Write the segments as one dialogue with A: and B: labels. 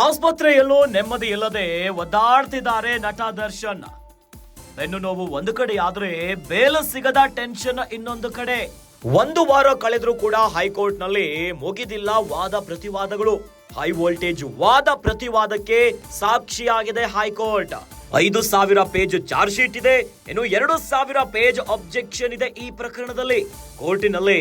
A: ಆಸ್ಪತ್ರೆಯಲ್ಲೂ ನೆಮ್ಮದಿ ಇಲ್ಲದೆ ಒದ್ದಾಡ್ತಿದ್ದಾರೆ ನಟ ದರ್ಶನ್. ಬೆನ್ನು ನೋವು ಒಂದು ಕಡೆ ಆದ್ರೆ ಬೇಲ ಸಿಗದ ಟೆನ್ಷನ್ ಇನ್ನೊಂದು ಕಡೆ. ಒಂದು ವಾರ ಕಳೆದ್ರೂ ಕೂಡ ಹೈಕೋರ್ಟ್ನಲ್ಲಿ ಮುಗಿದಿಲ್ಲ ವಾದ ಪ್ರತಿವಾದಗಳು. ಹೈ ವೋಲ್ಟೇಜ್ ವಾದ ಪ್ರತಿವಾದಕ್ಕೆ ಸಾಕ್ಷಿಯಾಗಿದೆ ಹೈಕೋರ್ಟ್. ಐದು ಸಾವಿರ ಪೇಜ್ ಚಾರ್ಜ್ ಶೀಟ್ ಇದೆ. ಇನ್ನು ಎರಡು ಸಾವಿರ ಪೇಜ್ ಅಬ್ಜೆಕ್ಷನ್ ಇದೆ ಈ ಪ್ರಕರಣದಲ್ಲಿ. ಕೋರ್ಟಿನಲ್ಲಿ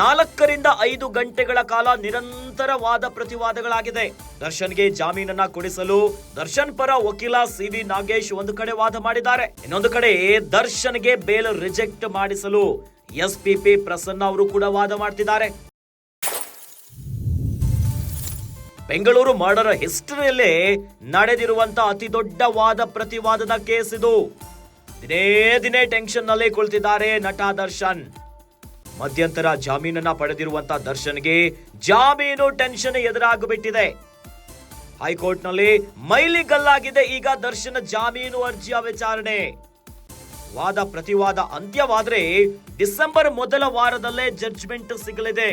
A: ನಾಲ್ಕರಿಂದ ಐದು ಗಂಟೆಗಳ ಕಾಲ ನಿರಂತರ ವಾದ ಪ್ರತಿವಾದಗಳಾಗಿದೆ. ದರ್ಶನ್ಗೆ ಜಾಮೀನನ್ನ ಕೊಡಿಸಲು ದರ್ಶನ್ ಪರ ವಕೀಲ ಸಿ ವಿ ನಾಗೇಶ್ ಒಂದು ಕಡೆ ವಾದ ಮಾಡಿದ್ದಾರೆ. ಇನ್ನೊಂದು ಕಡೆ ದರ್ಶನ್ಗೆ ಬೇಲ್ ರಿಜೆಕ್ಟ್ ಮಾಡಿಸಲು ಎಸ್ ಪಿ ಪಿ ಪ್ರಸನ್ನ ಅವರು ಕೂಡ ವಾದ ಮಾಡ್ತಿದ್ದಾರೆ. ಬೆಂಗಳೂರು ಮರ್ಡರ್ ಹಿಸ್ಟರಿಯಲ್ಲೇ ನಡೆದಿರುವಂತ ಅತಿ ದೊಡ್ಡ ವಾದ ಪ್ರತಿವಾದದ ಕೇಸ್ ಇದು. ದಿನೇ ದಿನೇ ಟೆನ್ಷನ್ನಲ್ಲಿ ಕುಳಿತಿದ್ದಾರೆ ನಟ ದರ್ಶನ್. ಮಧ್ಯಂತರ ಜಾಮೀನನ್ನ ಪಡೆದಿರುವಂತ ದರ್ಶನ್ಗೆ ಜಾಮೀನು ಟೆನ್ಷನ್ ಎದುರಾಗಿಬಿಟ್ಟಿದೆ. ಹೈಕೋರ್ಟ್ನಲ್ಲಿ ಮೈಲಿಗಲ್ಲಾಗಿದೆ ಈಗ ದರ್ಶನ ಜಾಮೀನು ಅರ್ಜಿಯ ವಿಚಾರಣೆ. ವಾದ ಪ್ರತಿವಾದ ಅಂತ್ಯವಾದರೆ ಡಿಸೆಂಬರ್ ಮೊದಲ ವಾರದಲ್ಲೇ ಜಡ್ಜ್ಮೆಂಟ್ ಸಿಗಲಿದೆ.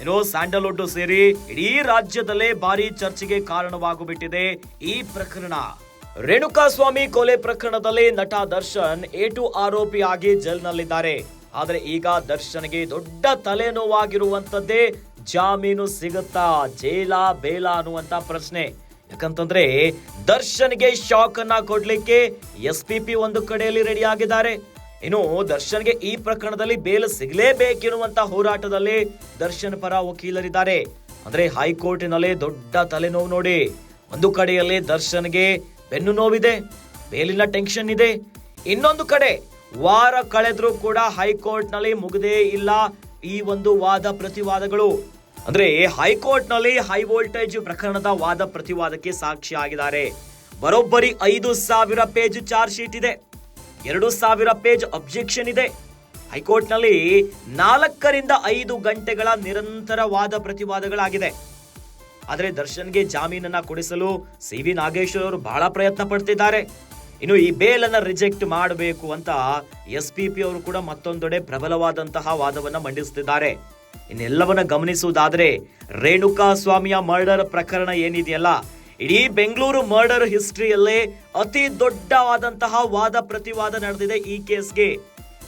A: ಇನ್ನು ಸ್ಯಾಂಡಲ್ವುಡ್ ಸೇರಿ ಇಡೀ ರಾಜ್ಯದಲ್ಲೇ ಭಾರಿ ಚರ್ಚೆಗೆ ಕಾರಣವಾಗುಬಿಟ್ಟಿದೆ ಈ ಪ್ರಕರಣ. ರೇಣುಕಾ ಸ್ವಾಮಿ ಕೊಲೆ ಪ್ರಕರಣದಲ್ಲಿ ನಟ ದರ್ಶನ್ ಏಟು ಆರೋಪಿಯಾಗಿ ಜೈಲ್ನಲ್ಲಿದ್ದಾರೆ. ಆದರೆ ಈಗ ದರ್ಶನ್ಗೆ ದೊಡ್ಡ ತಲೆನೋವಾಗಿರುವಂತದ್ದೇ ಜಾಮೀನು ಸಿಗುತ್ತಾ, ಜೈಲ ಬೇಲ ಅನ್ನುವಂತ ಪ್ರಶ್ನೆ. ಯಾಕಂತಂದ್ರೆ ದರ್ಶನ್ಗೆ ಶಾಕ್ ಅನ್ನ ಕೊಡ್ಲಿಕ್ಕೆ ಎಸ್ ಪಿ ಪಿ ಒಂದು ಕಡೆಯಲ್ಲಿ ರೆಡಿ ಆಗಿದ್ದಾರೆ. ಇನ್ನು ದರ್ಶನ್ಗೆ ಈ ಪ್ರಕರಣದಲ್ಲಿ ಬೇಲ್ ಸಿಗಲೇಬೇಕೆನ್ನುವಂತ ಹೋರಾಟದಲ್ಲಿ ದರ್ಶನ್ ಪರ ವಕೀಲರಿದ್ದಾರೆ. ಅಂದ್ರೆ ಹೈಕೋರ್ಟಿನಲ್ಲಿ ದೊಡ್ಡ ತಲೆನೋವು ನೋಡಿ. ಒಂದು ಕಡೆಯಲ್ಲಿ ದರ್ಶನ್ಗೆ ಬೆನ್ನು ನೋವಿದೆ, ಬೇಲಿನ ಟೆನ್ಷನ್ ಇದೆ. ಇನ್ನೊಂದು ಕಡೆ ವಾರ ಕಳೆದ್ರೂ ಕೂಡ ಹೈಕೋರ್ಟ್ನಲ್ಲಿ ಮುಗದೇ ಇಲ್ಲ ಈ ಒಂದು ವಾದ ಪ್ರತಿವಾದಗಳು. ಅಂದ್ರೆ ಹೈಕೋರ್ಟ್ನಲ್ಲಿ ಹೈ ವೋಲ್ಟೇಜ್ ಪ್ರಕರಣದ ವಾದ ಪ್ರತಿವಾದಕ್ಕೆ ಸಾಕ್ಷಿ ಆಗಿದ್ದಾರೆ ಬರೋಬ್ಬರಿ ಐದು ಸಾವಿರ ಪೇಜ್ ಚಾರ್ಜ್ ಶೀಟ್ ಇದೆ. ಎರಡು ಸಾವಿರ ಪೇಜ್ ಅಬ್ಜೆಕ್ಷನ್ ಇದೆ. ಹೈಕೋರ್ಟ್ನಲ್ಲಿ ನಾಲ್ಕರಿಂದ ಐದು ಗಂಟೆಗಳ ನಿರಂತರ ವಾದ ಪ್ರತಿವಾದಗಳಾಗಿದೆ. ಆದರೆ ದರ್ಶನ್ಗೆ ಜಾಮೀನನ್ನ ಕೊಡಿಸಲು ಸಿ ವಿ ನಾಗೇಶ್ವರ್ ಅವರು ಬಹಳ ಪ್ರಯತ್ನ ಪಡ್ತಿದ್ದಾರೆ. ಇನ್ನು ಈ ಬೇಲ್ ಅನ್ನ ರಿಜೆಕ್ಟ್ ಮಾಡಬೇಕು ಅಂತ ಎಸ್ ಪಿ ಪಿ ಅವರು ಕೂಡ ಮತ್ತೊಂದೆಡೆ ಪ್ರಬಲವಾದಂತಹ ವಾದವನ್ನು ಮಂಡಿಸುತ್ತಿದ್ದಾರೆ ಇನ್ನೆಲ್ಲವನ್ನ ಗಮನಿಸುವುದಾದರೆ ರೇಣುಕಾ ಸ್ವಾಮಿಯ ಮರ್ಡರ್ ಪ್ರಕರಣ ಏನಿದೆಯಲ್ಲ ಇಡೀ ಬೆಂಗಳೂರು ಮರ್ಡರ್ ಹಿಸ್ಟ್ರಿಯಲ್ಲೇ ಅತಿ ದೊಡ್ಡವಾದಂತಹ ವಾದ ಪ್ರತಿವಾದ ನಡೆದಿದೆ ಈ ಕೇಸ್ಗೆ.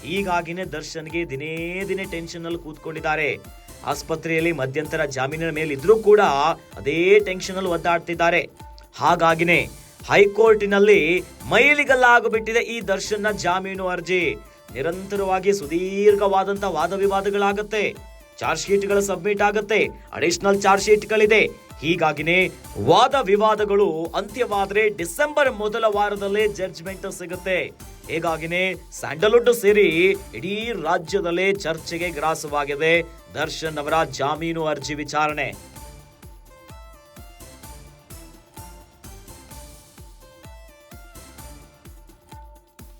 A: ಹೀಗಾಗಿನೇ ದರ್ಶನ್ಗೆ ದಿನೇ ದಿನೇ ಟೆನ್ಷನ್ ಅಲ್ಲಿ ಕೂತ್ಕೊಂಡಿದ್ದಾರೆ. ಆಸ್ಪತ್ರೆಯಲ್ಲಿ ಮಧ್ಯಂತರ ಜಾಮೀನಿನ ಮೇಲಿದ್ರೂ ಕೂಡ ಅದೇ ಟೆನ್ಷನ್ ಅಲ್ಲಿ ಒದ್ದಾಡ್ತಿದ್ದಾರೆ. ಹಾಗಾಗಿನೇ ಹೈಕೋರ್ಟಿನಲ್ಲಿ ಮೈಲಿಗಲ್ಲಾಗಿಬಿಟ್ಟಿದೆ ಈ ದರ್ಶನ್ನ ಜಾಮೀನು ಅರ್ಜಿ. ನಿರಂತರವಾಗಿ ಸುದೀರ್ಘವಾದಂತಹ ವಾದ ವಿವಾದಗಳಾಗತ್ತೆ. ಚಾರ್ಜ್ ಶೀಟ್ಗಳು ಸಬ್ಮಿಟ್ ಆಗುತ್ತೆ. ಅಡಿಷನಲ್ ಚಾರ್ಜ್ ಶೀಟ್ಗಳಿದೆ. ಹೀಗಾಗಿನೇ ವಾದ ವಿವಾದಗಳು ಅಂತ್ಯವಾದರೆ ಡಿಸೆಂಬರ್ ಮೊದಲ ವಾರದಲ್ಲೇ ಜಡ್ಜ್ಮೆಂಟ್ ಸಿಗುತ್ತೆ. ಹೀಗಾಗಿನೇ ಸ್ಯಾಂಡಲ್ವುಡ್ ಸೇರಿ ಇಡೀ ರಾಜ್ಯದಲ್ಲೇ ಚರ್ಚೆಗೆ ಗ್ರಾಸವಾಗಿದೆ. ದರ್ಶನ್ ಅವರ ಜಾಮೀನು ಅರ್ಜಿ ವಿಚಾರಣೆ.